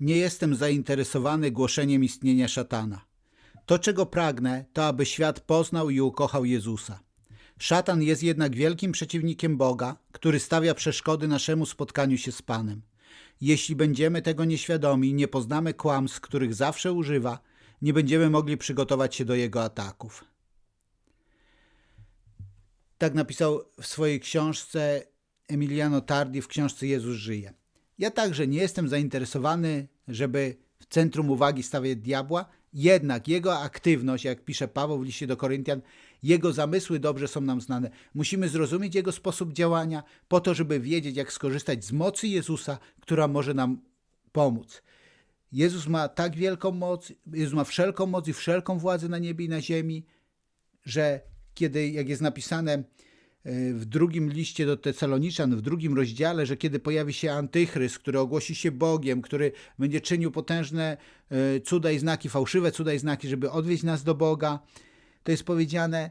Nie jestem zainteresowany głoszeniem istnienia szatana. To, czego pragnę, to aby świat poznał i ukochał Jezusa. Szatan jest jednak wielkim przeciwnikiem Boga, który stawia przeszkody naszemu spotkaniu się z Panem. Jeśli będziemy tego nieświadomi, nie poznamy kłamstw, których zawsze używa, nie będziemy mogli przygotować się do jego ataków. Tak napisał w swojej książce Emiliano Tardi w książce Jezus żyje. Ja także nie jestem zainteresowany, żeby w centrum uwagi stawiać diabła, jednak jego aktywność, jak pisze Paweł w liście do Koryntian, jego zamysły dobrze są nam znane. Musimy zrozumieć jego sposób działania po to, żeby wiedzieć, jak skorzystać z mocy Jezusa, która może nam pomóc. Jezus ma tak wielką moc, Jezus ma wszelką moc i wszelką władzę na niebie i na ziemi, że kiedy, jak jest napisane w drugim liście do Tesaloniczan, w drugim rozdziale, że kiedy pojawi się antychryst, który ogłosi się Bogiem, który będzie czynił potężne e, cuda i znaki, fałszywe cuda i znaki, żeby odwieźć nas do Boga, to jest powiedziane,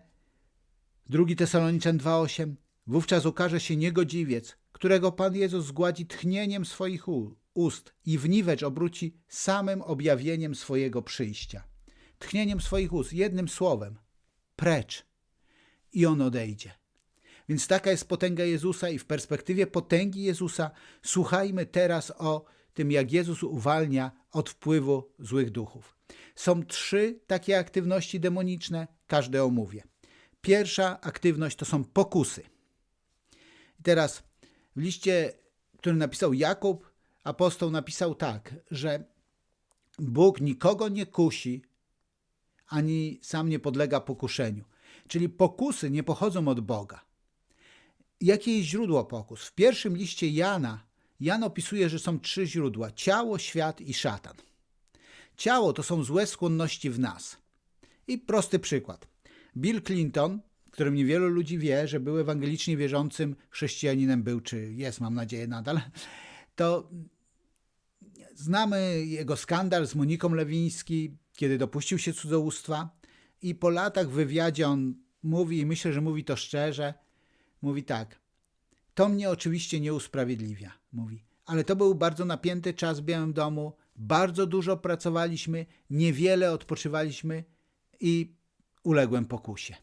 drugi Tesaloniczan 2,8, wówczas ukaże się niegodziwiec, którego Pan Jezus zgładzi tchnieniem swoich ust i w niwecz obróci samym objawieniem swojego przyjścia. Tchnieniem swoich ust, jednym słowem, precz i on odejdzie. Więc taka jest potęga Jezusa i w perspektywie potęgi Jezusa słuchajmy teraz o tym, jak Jezus uwalnia od wpływu złych duchów. Są trzy takie aktywności demoniczne, każde omówię. Pierwsza aktywność to są pokusy. I teraz w liście, który napisał Jakub, apostoł napisał tak, że Bóg nikogo nie kusi, ani sam nie podlega pokuszeniu. Czyli pokusy nie pochodzą od Boga. Jakie jest źródło pokus? W pierwszym liście Jana Jan opisuje, że są trzy źródła: ciało, świat i szatan. Ciało to są złe skłonności w nas. I prosty przykład. Bill Clinton, którym niewielu ludzi wie, że był ewangelicznie wierzącym chrześcijaninem, był czy jest, mam nadzieję, nadal, to znamy jego skandal z Moniką Lewiński, kiedy dopuścił się cudzołóstwa. I po latach w wywiadzie on mówi, i myślę, że mówi to szczerze, mówi tak. To mnie oczywiście nie usprawiedliwia, mówi, ale to był bardzo napięty czas w Białym Domu, bardzo dużo pracowaliśmy, niewiele odpoczywaliśmy i uległem pokusie.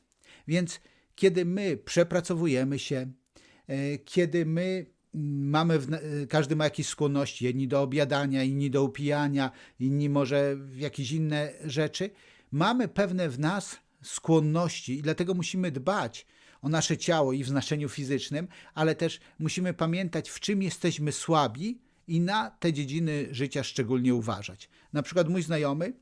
Więc kiedy my przepracowujemy się, e, kiedy my mamy, w, każdy ma jakieś skłonności, jedni do obiadania, inni do upijania, inni może w jakieś inne rzeczy, mamy pewne w nas skłonności i dlatego musimy dbać o nasze ciało i w znaczeniu fizycznym, ale też musimy pamiętać, w czym jesteśmy słabi i na te dziedziny życia szczególnie uważać. Na przykład mój znajomy,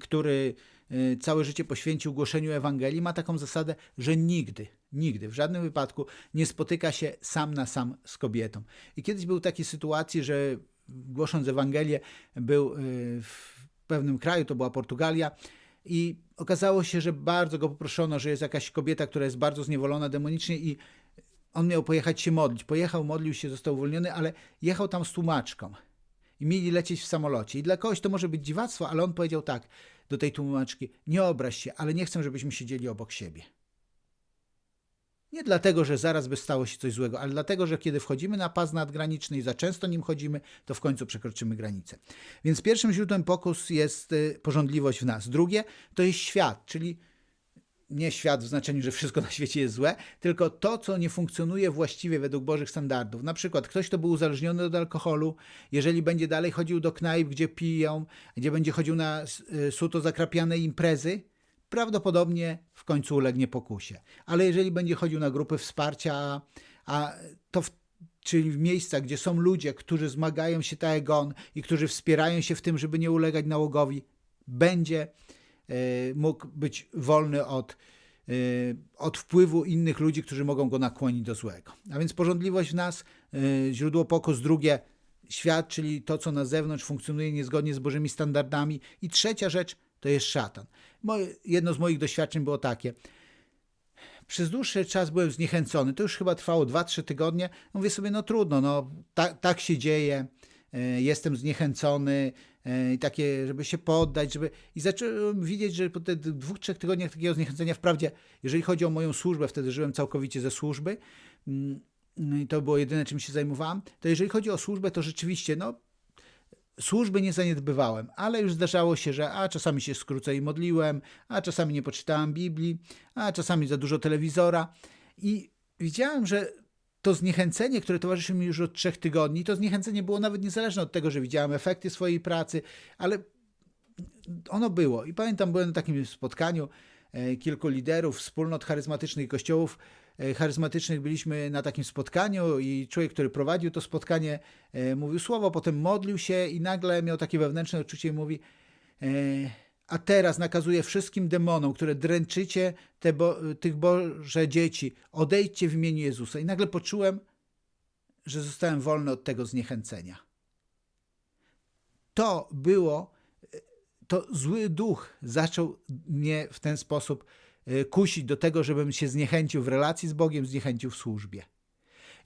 który y, całe życie poświęcił głoszeniu Ewangelii, ma taką zasadę, że nigdy, nigdy, w żadnym wypadku nie spotyka się sam na sam z kobietą. I kiedyś był takiej sytuacji, że głosząc Ewangelię był y, w pewnym kraju, to była Portugalia, i okazało się, że bardzo go poproszono, że jest jakaś kobieta, która jest bardzo zniewolona demonicznie i on miał pojechać się modlić. Pojechał, modlił się, został uwolniony, ale jechał tam z tłumaczką. I mieli lecieć w samolocie. I dla kogoś to może być dziwactwo, ale on powiedział tak do tej tłumaczki: Nie obraź się, ale nie chcę, żebyśmy siedzieli obok siebie. Nie dlatego, że zaraz by stało się coś złego, ale dlatego, że kiedy wchodzimy na pas nadgraniczny i za często nim chodzimy, to w końcu przekroczymy granicę. Więc pierwszym źródłem pokus jest y, porządliwość w nas. Drugie to jest świat, czyli nie świat w znaczeniu, że wszystko na świecie jest złe, tylko to, co nie funkcjonuje właściwie według Bożych standardów. Na przykład ktoś, kto był uzależniony od alkoholu, jeżeli będzie dalej chodził do knajp, gdzie piją, gdzie będzie chodził na y, suto zakrapiane imprezy, prawdopodobnie w końcu ulegnie pokusie. Ale jeżeli będzie chodził na grupy wsparcia, a to w, czyli w miejsca, gdzie są ludzie, którzy zmagają się tak jak on i którzy wspierają się w tym, żeby nie ulegać nałogowi, będzie y, mógł być wolny od, y, od wpływu innych ludzi, którzy mogą go nakłonić do złego. A więc porządliwość w nas, y, źródło pokus, drugie świat, czyli to, co na zewnątrz funkcjonuje niezgodnie z Bożymi standardami. I trzecia rzecz to jest szatan. Moje, jedno z moich doświadczeń było takie. Przez dłuższy czas byłem zniechęcony. To już chyba trwało 2-3 tygodnie. Mówię sobie, no trudno, no tak, tak się dzieje. E, jestem zniechęcony e, i takie, żeby się poddać, żeby... I zacząłem widzieć, że po tych dwóch, trzech tygodniach takiego zniechęcenia, wprawdzie, jeżeli chodzi o moją służbę, wtedy żyłem całkowicie ze służby, mm, i to było jedyne, czym się zajmowałem, to jeżeli chodzi o służbę, to rzeczywiście, no, służby nie zaniedbywałem, ale już zdarzało się, że a czasami się skrócę i modliłem, a czasami nie poczytałem Biblii, a czasami za dużo telewizora. I widziałem, że to zniechęcenie, które towarzyszy mi już od trzech tygodni, to zniechęcenie było nawet niezależne od tego, że widziałem efekty swojej pracy, ale ono było. I pamiętam, byłem na takim spotkaniu e, kilku liderów wspólnot charyzmatycznych kościołów charyzmatycznych. Byliśmy na takim spotkaniu i człowiek, który prowadził to spotkanie, e, mówił słowo, potem modlił się i nagle miał takie wewnętrzne uczucie i mówi a teraz nakazuję wszystkim demonom, które dręczycie te bo, tych Boże dzieci, odejdźcie w imieniu Jezusa. I nagle poczułem, że zostałem wolny od tego zniechęcenia. To było, to zły duch zaczął mnie w ten sposób e, kusić do tego, żebym się zniechęcił w relacji z Bogiem, zniechęcił w służbie.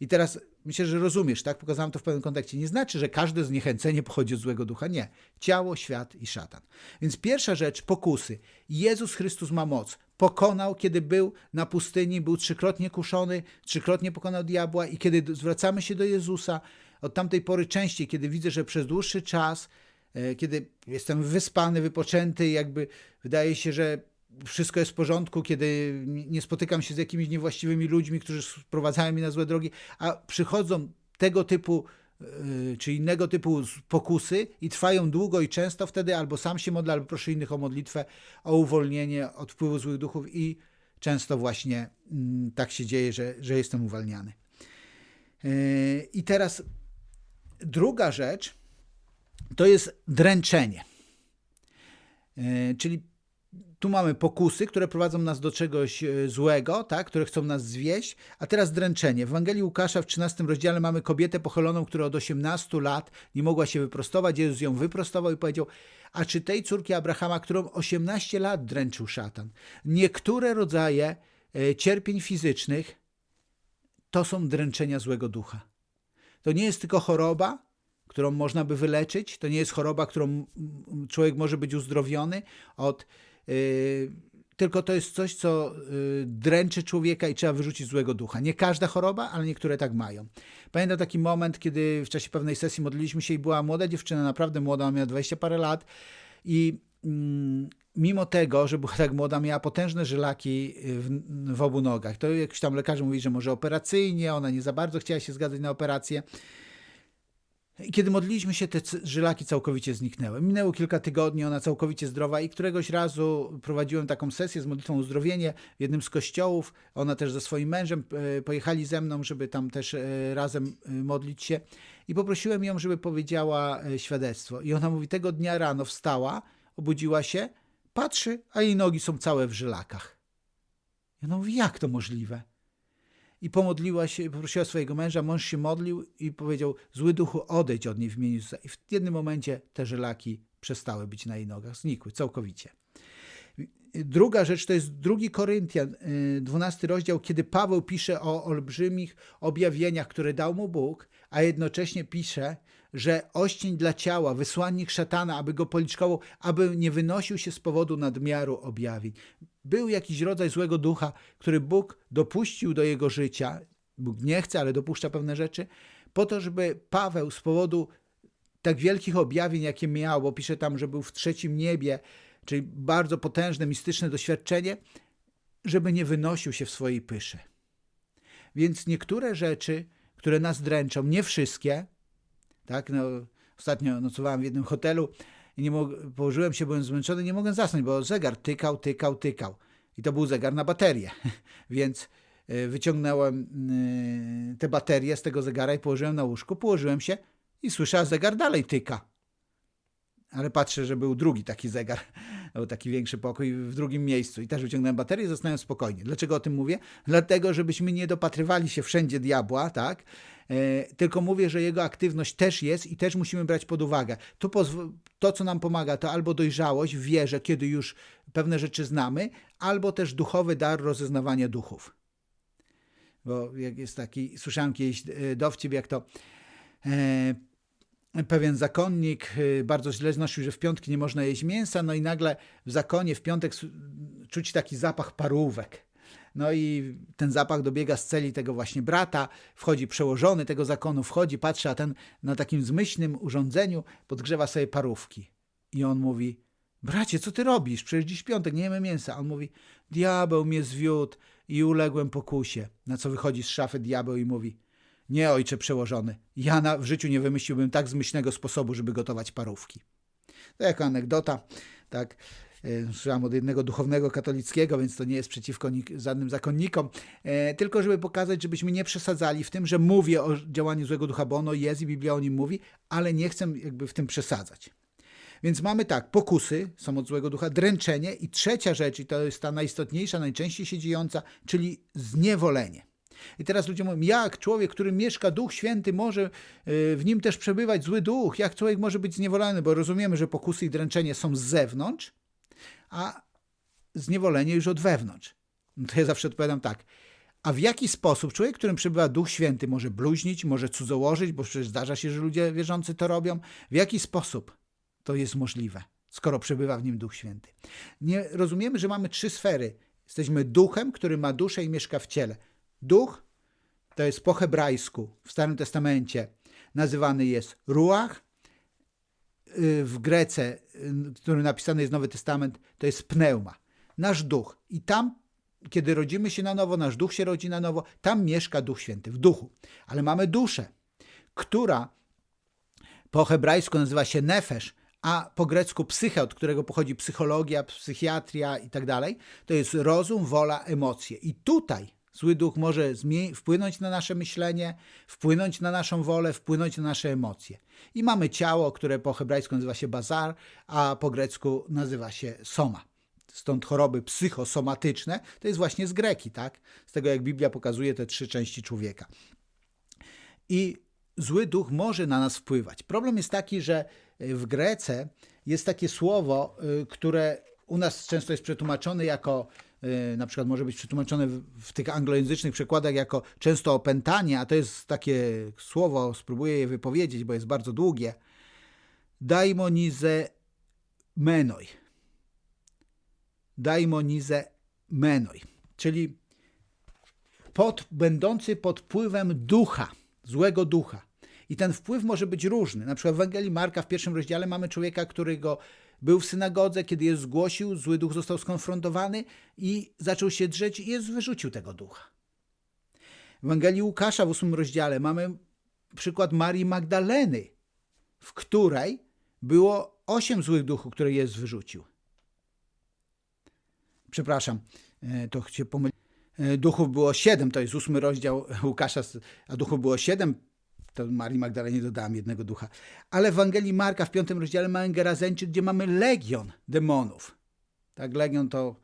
I teraz myślę, że rozumiesz, tak? Pokazałem to w pewnym kontekście. Nie znaczy, że każde zniechęcenie pochodzi od złego ducha. Nie. Ciało, świat i szatan. Więc pierwsza rzecz, pokusy. Jezus Chrystus ma moc. Pokonał, kiedy był na pustyni, był trzykrotnie kuszony, trzykrotnie pokonał diabła i kiedy zwracamy się do Jezusa, od tamtej pory częściej, kiedy widzę, że przez dłuższy czas, e, kiedy jestem wyspany, wypoczęty, jakby wydaje się, że wszystko jest w porządku, kiedy nie spotykam się z jakimiś niewłaściwymi ludźmi, którzy sprowadzają mnie na złe drogi, a przychodzą tego typu e, czy innego typu pokusy i trwają długo i często wtedy albo sam się modlę, albo proszę innych o modlitwę, o uwolnienie od wpływu złych duchów i często właśnie mm, tak się dzieje, że, że jestem uwalniany. E, I teraz druga rzecz to jest dręczenie. E, czyli tu mamy pokusy, które prowadzą nas do czegoś e, złego, tak, które chcą nas zwieść, a teraz dręczenie. W Ewangelii Łukasza w 13 rozdziale mamy kobietę pochyloną, która od 18 lat nie mogła się wyprostować. Jezus ją wyprostował i powiedział, a czy tej córki Abrahama, którą 18 lat dręczył szatan? Niektóre rodzaje e, cierpień fizycznych to są dręczenia złego ducha. To nie jest tylko choroba, którą można by wyleczyć, to nie jest choroba, którą człowiek może być uzdrowiony od tylko to jest coś, co y, dręczy człowieka i trzeba wyrzucić złego ducha. Nie każda choroba, ale niektóre tak mają. Pamiętam taki moment, kiedy w czasie pewnej sesji modliliśmy się i była młoda dziewczyna, naprawdę młoda, miała 20 parę lat i mm, mimo tego, że była tak młoda, miała potężne żylaki w, w obu nogach. To jakiś tam lekarz mówi, że może operacyjnie, ona nie za bardzo chciała się zgadzać na operację. I kiedy modliliśmy się, te żylaki całkowicie zniknęły. Minęło kilka tygodni, ona całkowicie zdrowa i któregoś razu prowadziłem taką sesję z modlitwą uzdrowienie w jednym z kościołów. Ona też ze swoim mężem e, pojechali ze mną, żeby tam też e, razem e, modlić się. I poprosiłem ją, żeby powiedziała świadectwo. I ona mówi, tego dnia rano wstała, obudziła się, patrzy, a jej nogi są całe w żylakach. I ona mówi, jak to możliwe? I pomodliła się, poprosiła swojego męża, mąż się modlił i powiedział, zły duchu odejdź od niej w imieniu Jezusa. I w jednym momencie te żelaki przestały być na jej nogach, znikły całkowicie. Druga rzecz to jest drugi Koryntian, 12 y, rozdział, kiedy Paweł pisze o olbrzymich objawieniach, które dał mu Bóg, a jednocześnie pisze, że oścień dla ciała, wysłannik szatana, aby go policzkował, aby nie wynosił się z powodu nadmiaru objawień. Był jakiś rodzaj złego ducha, który Bóg dopuścił do jego życia. Bóg nie chce, ale dopuszcza pewne rzeczy, po to, żeby Paweł z powodu tak wielkich objawień, jakie miał, bo pisze tam, że był w trzecim niebie, czyli bardzo potężne, mistyczne doświadczenie, żeby nie wynosił się w swojej pyszy. Więc niektóre rzeczy, które nas dręczą, nie wszystkie, tak, no, ostatnio nocowałem w jednym hotelu, i nie mog- położyłem się, byłem zmęczony, nie mogłem zasnąć, bo zegar tykał, tykał, tykał. I to był zegar na baterię, więc e, wyciągnąłem e, te baterie z tego zegara i położyłem na łóżku, położyłem się i słyszałem, zegar dalej tyka. Ale patrzę, że był drugi taki zegar, taki większy pokój w drugim miejscu i też wyciągnąłem baterię i zostałem spokojnie. Dlaczego o tym mówię? Dlatego, żebyśmy nie dopatrywali się wszędzie diabła, tak? E, tylko mówię, że jego aktywność też jest i też musimy brać pod uwagę. To, to, co nam pomaga, to albo dojrzałość wierze, kiedy już pewne rzeczy znamy, albo też duchowy dar rozeznawania duchów. Bo jak jest taki, słyszałem kiedyś e, dowcip, jak to e, pewien zakonnik bardzo źle znosił, że w piątki nie można jeść mięsa, no i nagle w zakonie w piątek czuć taki zapach parówek. No i ten zapach dobiega z celi tego właśnie brata, wchodzi przełożony tego zakonu, wchodzi, patrzy, a ten na takim zmyślnym urządzeniu podgrzewa sobie parówki. I on mówi, bracie, co ty robisz? Przecież dziś piątek, nie jemy mięsa. On mówi, diabeł mnie zwiódł i uległem pokusie. Na co wychodzi z szafy diabeł i mówi, nie ojcze przełożony, ja na, w życiu nie wymyśliłbym tak zmyślnego sposobu, żeby gotować parówki. To jako anegdota, tak, e, słyszałem od jednego duchownego katolickiego, więc to nie jest przeciwko żadnym zakonnikom, e, tylko żeby pokazać, żebyśmy nie przesadzali w tym, że mówię o działaniu złego ducha, bo ono jest i Biblia o nim mówi, ale nie chcę jakby w tym przesadzać. Więc mamy tak, pokusy są od złego ducha, dręczenie i trzecia rzecz, i to jest ta najistotniejsza, najczęściej się dziejąca, czyli zniewolenie. I teraz ludzie mówią, jak człowiek, który mieszka Duch Święty, może y, w nim też przebywać zły duch? Jak człowiek może być zniewolony? Bo rozumiemy, że pokusy i dręczenie są z zewnątrz, a zniewolenie już od wewnątrz. No to ja zawsze odpowiadam tak. A w jaki sposób człowiek, którym przebywa Duch Święty, może bluźnić, może cudzołożyć, bo przecież zdarza się, że ludzie wierzący to robią. W jaki sposób to jest możliwe, skoro przebywa w nim Duch Święty? Nie rozumiemy, że mamy trzy sfery. Jesteśmy duchem, który ma duszę i mieszka w ciele. Duch to jest po hebrajsku w Starym Testamencie nazywany jest ruach. Y, w Grece, w y, którym napisany jest Nowy Testament, to jest pneuma. Nasz duch. I tam, kiedy rodzimy się na nowo, nasz duch się rodzi na nowo, tam mieszka Duch Święty, w duchu. Ale mamy duszę, która po hebrajsku nazywa się nefesz, a po grecku psyche, od którego pochodzi psychologia, psychiatria i tak dalej, to jest rozum, wola, emocje. I tutaj Zły duch może wpłynąć na nasze myślenie, wpłynąć na naszą wolę, wpłynąć na nasze emocje. I mamy ciało, które po hebrajsku nazywa się bazar, a po grecku nazywa się soma. Stąd choroby psychosomatyczne to jest właśnie z greki, tak? Z tego jak Biblia pokazuje te trzy części człowieka. I zły duch może na nas wpływać. Problem jest taki, że w Grece jest takie słowo, y, które u nas często jest przetłumaczone jako na przykład może być przetłumaczone w, tych anglojęzycznych przekładach jako często opętanie, a to jest takie słowo, spróbuję je wypowiedzieć, bo jest bardzo długie. Daimonize menoi. Daimonize menoi, czyli pod, będący pod wpływem ducha, złego ducha. I ten wpływ może być różny. Na przykład w Ewangelii Marka w pierwszym rozdziale mamy człowieka, którego był w synagodze, kiedy je zgłosił, zły duch został skonfrontowany i zaczął się drzeć i jest wyrzucił tego ducha. W Ewangelii Łukasza w ósmym rozdziale mamy przykład Marii Magdaleny, w której było osiem złych duchów, które jest wyrzucił. Przepraszam, e, to się pomyliłem. Duchów było siedem, to jest ósmy rozdział Łukasza, a duchów było siedem, to Marii Magdalenie dodałam jednego ducha. Ale w Ewangelii Marka w piątym rozdziale mamy Gerazeńczyk, gdzie mamy legion demonów. Tak, legion to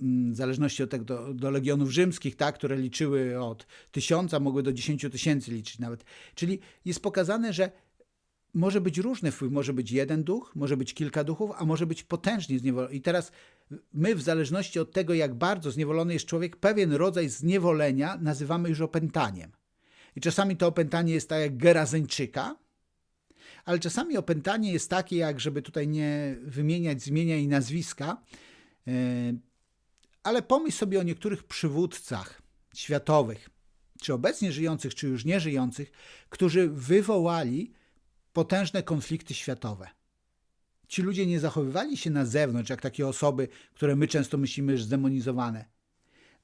mm, w zależności od tego, do, do, legionów rzymskich, tak, które liczyły od tysiąca, mogły do dziesięciu tysięcy liczyć nawet. Czyli jest pokazane, że może być różny wpływ, może być jeden duch, może być kilka duchów, a może być potężnie zniewolony. I teraz my, w zależności od tego, jak bardzo zniewolony jest człowiek, pewien rodzaj zniewolenia nazywamy już opętaniem. I czasami to opętanie jest tak jak Gerazeńczyka, ale czasami opętanie jest takie, jak żeby tutaj nie wymieniać zmienia i nazwiska, e, ale pomyśl sobie o niektórych przywódcach światowych, czy obecnie żyjących, czy już nie żyjących, którzy wywołali potężne konflikty światowe. Ci ludzie nie zachowywali się na zewnątrz, jak takie osoby, które my często myślimy, że zdemonizowane.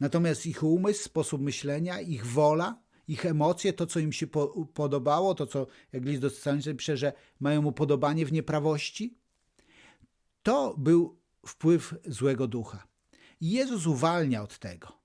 Natomiast ich umysł, sposób myślenia, ich wola ich emocje, to co im się po, podobało, to co, jak list do Tesaloniczan pisze, że mają upodobanie w nieprawości, to był wpływ złego ducha. I Jezus uwalnia od tego.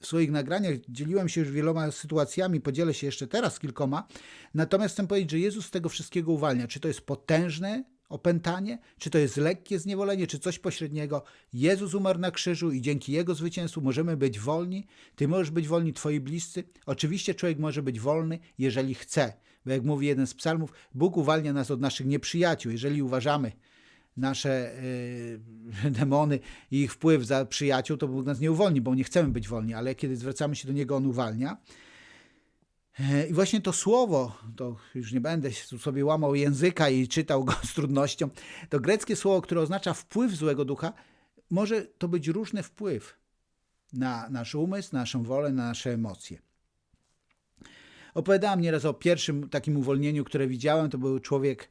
W swoich nagraniach dzieliłem się już wieloma sytuacjami, podzielę się jeszcze teraz kilkoma. Natomiast chcę powiedzieć, że Jezus z tego wszystkiego uwalnia. Czy to jest potężne opętanie, czy to jest lekkie zniewolenie, czy coś pośredniego. Jezus umarł na krzyżu i dzięki Jego zwycięstwu możemy być wolni. Ty możesz być wolni, twoi bliscy. Oczywiście człowiek może być wolny, jeżeli chce. Bo jak mówi jeden z psalmów, Bóg uwalnia nas od naszych nieprzyjaciół. Jeżeli uważamy nasze yy, demony i ich wpływ za przyjaciół, to Bóg nas nie uwolni, bo nie chcemy być wolni, ale kiedy zwracamy się do Niego, On uwalnia. I właśnie to słowo, to już nie będę sobie łamał języka i czytał go z trudnością, to greckie słowo, które oznacza wpływ złego ducha, może to być różny wpływ. na nasz umysł, na naszą wolę, na nasze emocje. Opowiadałem nieraz o pierwszym takim uwolnieniu, które widziałem. To był człowiek,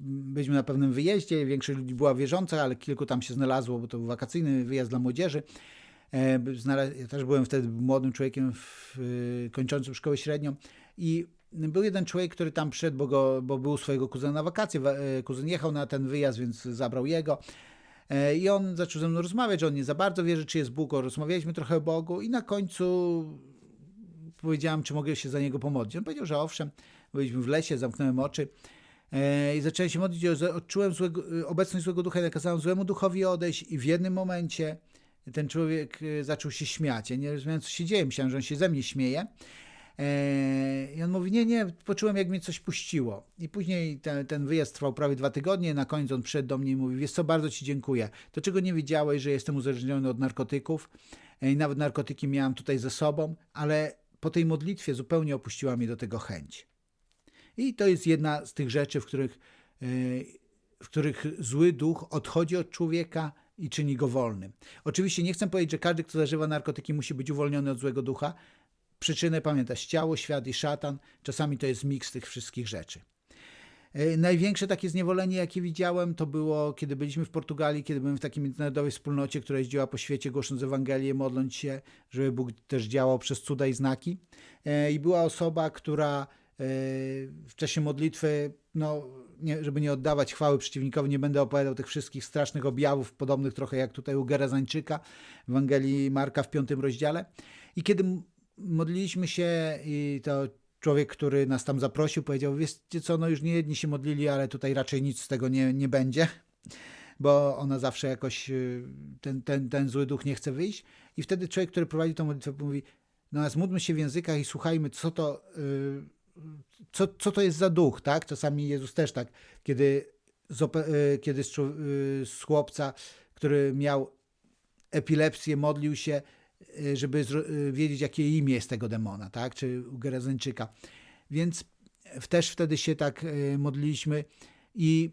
byliśmy na pewnym wyjeździe, większość ludzi była wierząca, ale kilku tam się znalazło, bo to był wakacyjny wyjazd dla młodzieży. E, ja też byłem wtedy młodym człowiekiem w, kończącym szkołę średnią i był jeden człowiek, który tam przyszedł, bo, go, bo był swojego kuzyna na wakacje. E, kuzyn jechał na ten wyjazd, więc zabrał jego. E, I on zaczął ze mną rozmawiać, on nie za bardzo wierzy, czy jest Bóg. Rozmawialiśmy trochę o Bogu i na końcu powiedziałem, czy mogę się za niego pomodlić. On powiedział, że owszem. Byliśmy w lesie, zamknąłem oczy i zacząłem się modlić. Odczułem złego, obecność złego ducha i nakazałem złemu duchowi odejść i w jednym momencie ten człowiek e, zaczął się śmiać. Ja nie rozumiałem, co się dzieje. Myślałem, że on się ze mnie śmieje. E, I on mówi, nie, nie, poczułem, jak mnie coś puściło. I później ten, ten wyjazd trwał prawie dwa tygodnie. Na końcu on przyszedł do mnie i mówi, wiesz co, bardzo ci dziękuję. To, czego nie wiedziałeś, że jestem uzależniony od narkotyków e, i nawet narkotyki miałem tutaj ze sobą, ale po tej modlitwie zupełnie opuściła mnie do tego chęć. I to jest jedna z tych rzeczy, w których, w których zły duch odchodzi od człowieka, i czyni go wolnym. Oczywiście nie chcę powiedzieć, że każdy, kto zażywa narkotyki, musi być uwolniony od złego ducha. Przyczynę pamiętasz ciało, świat i szatan. Czasami to jest miks tych wszystkich rzeczy. E, największe takie zniewolenie, jakie widziałem, to było, kiedy byliśmy w Portugalii, kiedy byłem w takiej międzynarodowej wspólnocie, która jeździła po świecie, głosząc Ewangelię, modląc się, żeby Bóg też działał przez cuda i znaki. E, I była osoba, która e, w czasie modlitwy no, nie, żeby nie oddawać chwały przeciwnikowi, nie będę opowiadał tych wszystkich strasznych objawów, podobnych trochę jak tutaj u Gerezańczyka w Ewangelii Marka w piątym rozdziale. I kiedy modliliśmy się i to człowiek, który nas tam zaprosił, powiedział, wiecie co, no już nie jedni się modlili, ale tutaj raczej nic z tego nie, nie będzie, bo ona zawsze jakoś, y, ten, ten, ten zły duch nie chce wyjść. I wtedy człowiek, który prowadzi tę modlitwę, mówi, no zmódlmy się w językach i słuchajmy, co to... Yy, co, co to jest za duch, tak? Czasami Jezus też tak, kiedy z, e, kiedy z, e, z chłopca, który miał epilepsję, modlił się, e, żeby wiedzieć, jakie imię jest tego demona, tak? Czy u Gerezyńczyka. Więc też wtedy się tak modliliśmy i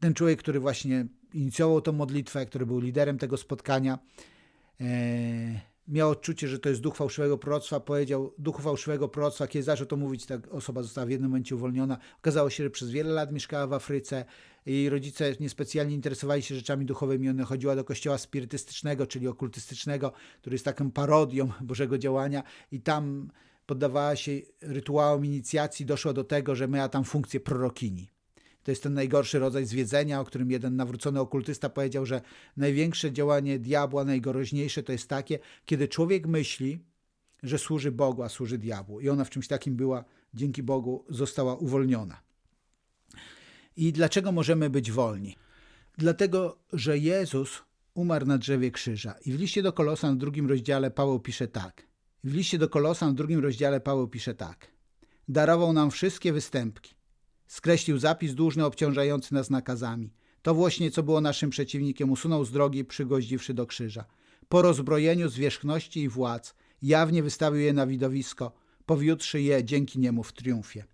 ten człowiek, który właśnie inicjował tą modlitwę, który był liderem tego spotkania, miał odczucie, że to jest duch fałszywego proroctwa, powiedział duchu fałszywego proroctwa, kiedy zaczął to mówić, ta osoba została w jednym momencie uwolniona. Okazało się, że przez wiele lat mieszkała w Afryce. Jej rodzice niespecjalnie interesowali się rzeczami duchowymi. Ona chodziła do kościoła spirytystycznego, czyli okultystycznego, który jest taką parodią Bożego działania i tam poddawała się rytuałom inicjacji, doszła do tego, że miała tam funkcję prorokini. To jest ten najgorszy rodzaj zwiedzenia, o którym jeden nawrócony okultysta powiedział, że największe działanie diabła, najgroźniejsze to jest takie, kiedy człowiek myśli, że służy Bogu, a służy diabłu. I ona w czymś takim była, dzięki Bogu, została uwolniona. I dlaczego możemy być wolni? Dlatego, że Jezus umarł na drzewie krzyża. I w liście do Kolosan w drugim rozdziale Paweł pisze tak. W liście do Kolosan w drugim rozdziale Paweł pisze tak. Darował nam wszystkie występki Skreślił zapis dłużny obciążający nas nakazami. To właśnie, co było naszym przeciwnikiem, usunął z drogi, przygoździwszy do krzyża. Po rozbrojeniu zwierzchności i władz, jawnie wystawił je na widowisko, powiódłszy je dzięki niemu w triumfie.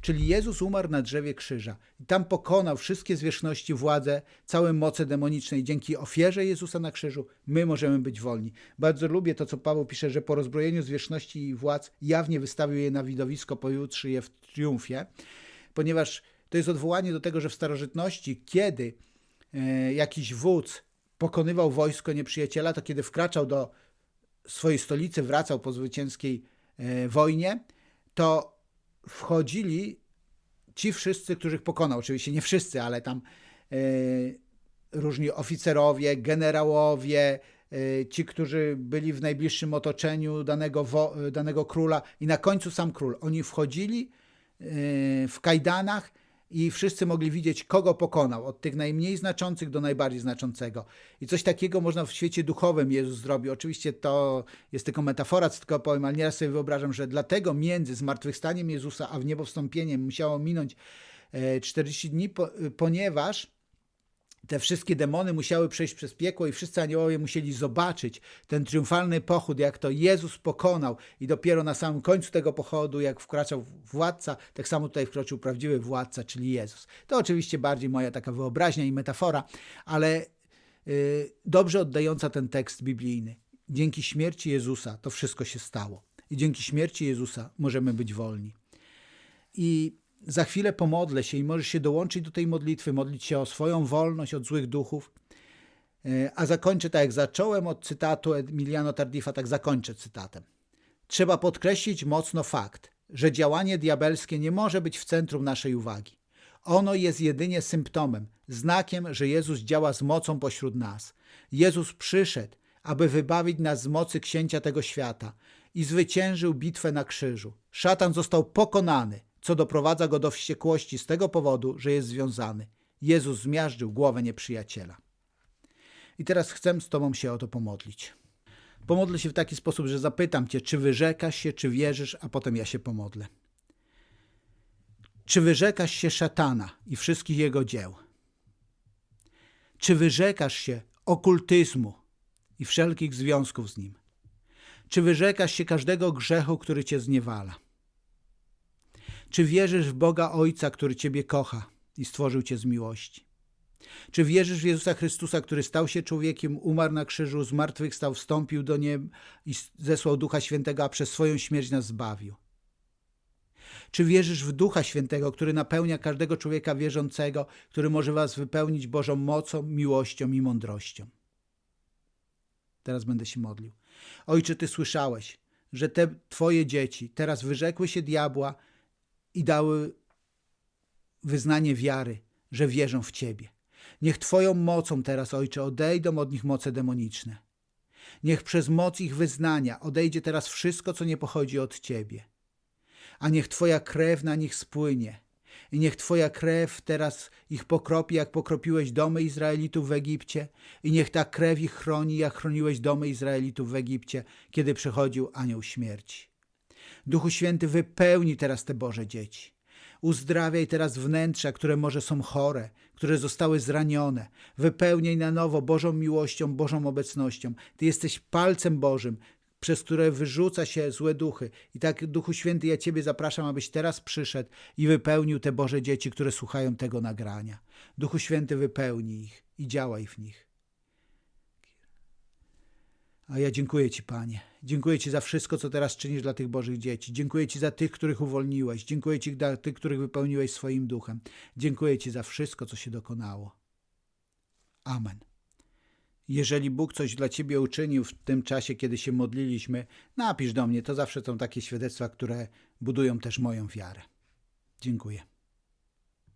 Czyli Jezus umarł na drzewie krzyża i tam pokonał wszystkie zwierzchności, władze, całe moce demoniczne i dzięki ofierze Jezusa na krzyżu my możemy być wolni. Bardzo lubię to, co Paweł pisze, że po rozbrojeniu zwierzchności i władz jawnie wystawił je na widowisko, pojutrze je w triumfie ponieważ to jest odwołanie do tego, że w starożytności, kiedy e, jakiś wódz pokonywał wojsko nieprzyjaciela, to kiedy wkraczał do swojej stolicy, wracał po zwycięskiej e, wojnie, to wchodzili ci wszyscy, których pokonał. Oczywiście nie wszyscy, ale tam e, różni oficerowie, generałowie, ci, którzy byli w najbliższym otoczeniu danego, danego króla i na końcu sam król. Oni wchodzili w kajdanach i wszyscy mogli widzieć, kogo pokonał, od tych najmniej znaczących do najbardziej znaczącego. I coś takiego można w świecie duchowym Jezus zrobił. Oczywiście to jest tylko metafora, co tylko powiem, ale nieraz sobie wyobrażam, że dlatego między zmartwychwstaniem Jezusa a w musiało minąć 40 e, dni, ponieważ te wszystkie demony musiały przejść przez piekło i wszyscy aniołowie musieli zobaczyć ten triumfalny pochód, jak to Jezus pokonał i dopiero na samym końcu tego pochodu, jak wkraczał władca, tak samo tutaj wkroczył prawdziwy władca, czyli Jezus. To oczywiście bardziej moja taka wyobraźnia i metafora, ale yy, dobrze oddająca ten tekst biblijny. dzięki śmierci Jezusa to wszystko się stało. I dzięki śmierci Jezusa możemy być wolni. I za chwilę pomodlę się i możesz się dołączyć do tej modlitwy, modlić się o swoją wolność od złych duchów. E, A zakończę tak jak zacząłem od cytatu Emiliano Tardifa, tak zakończę cytatem. Trzeba podkreślić mocno fakt, że działanie diabelskie nie może być w centrum naszej uwagi. Ono jest jedynie symptomem, znakiem, że Jezus działa z mocą pośród nas. Jezus przyszedł, aby wybawić nas z mocy księcia tego świata i zwyciężył bitwę na krzyżu. Szatan został pokonany, co doprowadza go do wściekłości z tego powodu, że jest związany. Jezus zmiażdżył głowę nieprzyjaciela. I teraz chcę z Tobą się o to pomodlić. Pomodlę się w taki sposób, że zapytam Cię, czy wyrzekasz się, czy wierzysz, a potem ja się pomodlę. Czy wyrzekasz się szatana i wszystkich jego dzieł? Czy wyrzekasz się okultyzmu i wszelkich związków z nim? Czy wyrzekasz się każdego grzechu, który cię zniewala? Czy wierzysz w Boga Ojca, który ciebie kocha i stworzył cię z miłości? Czy wierzysz w Jezusa Chrystusa, który stał się człowiekiem, umarł na krzyżu, zmartwychwstał, wstąpił do nieba i zesłał Ducha Świętego, a przez swoją śmierć nas zbawił? Czy wierzysz w Ducha Świętego, który napełnia każdego człowieka wierzącego, który może was wypełnić Bożą mocą, miłością i mądrością? Teraz będę się modlił. Ojcze, Ty słyszałeś, że te Twoje dzieci teraz wyrzekły się diabła i dały wyznanie wiary, że wierzą w Ciebie. Niech Twoją mocą teraz, Ojcze, odejdą od nich moce demoniczne. Niech przez moc ich wyznania odejdzie teraz wszystko, co nie pochodzi od Ciebie. A niech Twoja krew na nich spłynie. I niech Twoja krew teraz ich pokropi, jak pokropiłeś domy Izraelitów w Egipcie. I niech ta krew ich chroni, jak chroniłeś domy Izraelitów w Egipcie, kiedy przychodził anioł śmierci. Duchu Święty, wypełni teraz te Boże dzieci. Uzdrawiaj teraz wnętrza, które może są chore, które zostały zranione. Wypełniaj na nowo Bożą miłością, Bożą obecnością. Ty jesteś palcem Bożym, przez które wyrzuca się złe duchy. I tak, Duchu Święty, ja Ciebie zapraszam, abyś teraz przyszedł i wypełnił te Boże dzieci, które słuchają tego nagrania. Duchu Święty, wypełnij ich i działaj w nich. A ja dziękuję Ci, Panie. Dziękuję Ci za wszystko, co teraz czynisz dla tych Bożych dzieci. Dziękuję Ci za tych, których uwolniłeś. Dziękuję Ci za tych, których wypełniłeś swoim duchem. Dziękuję Ci za wszystko, co się dokonało. Amen. Jeżeli Bóg coś dla Ciebie uczynił w tym czasie, kiedy się modliliśmy, napisz do mnie. To zawsze są takie świadectwa, które budują też moją wiarę. Dziękuję.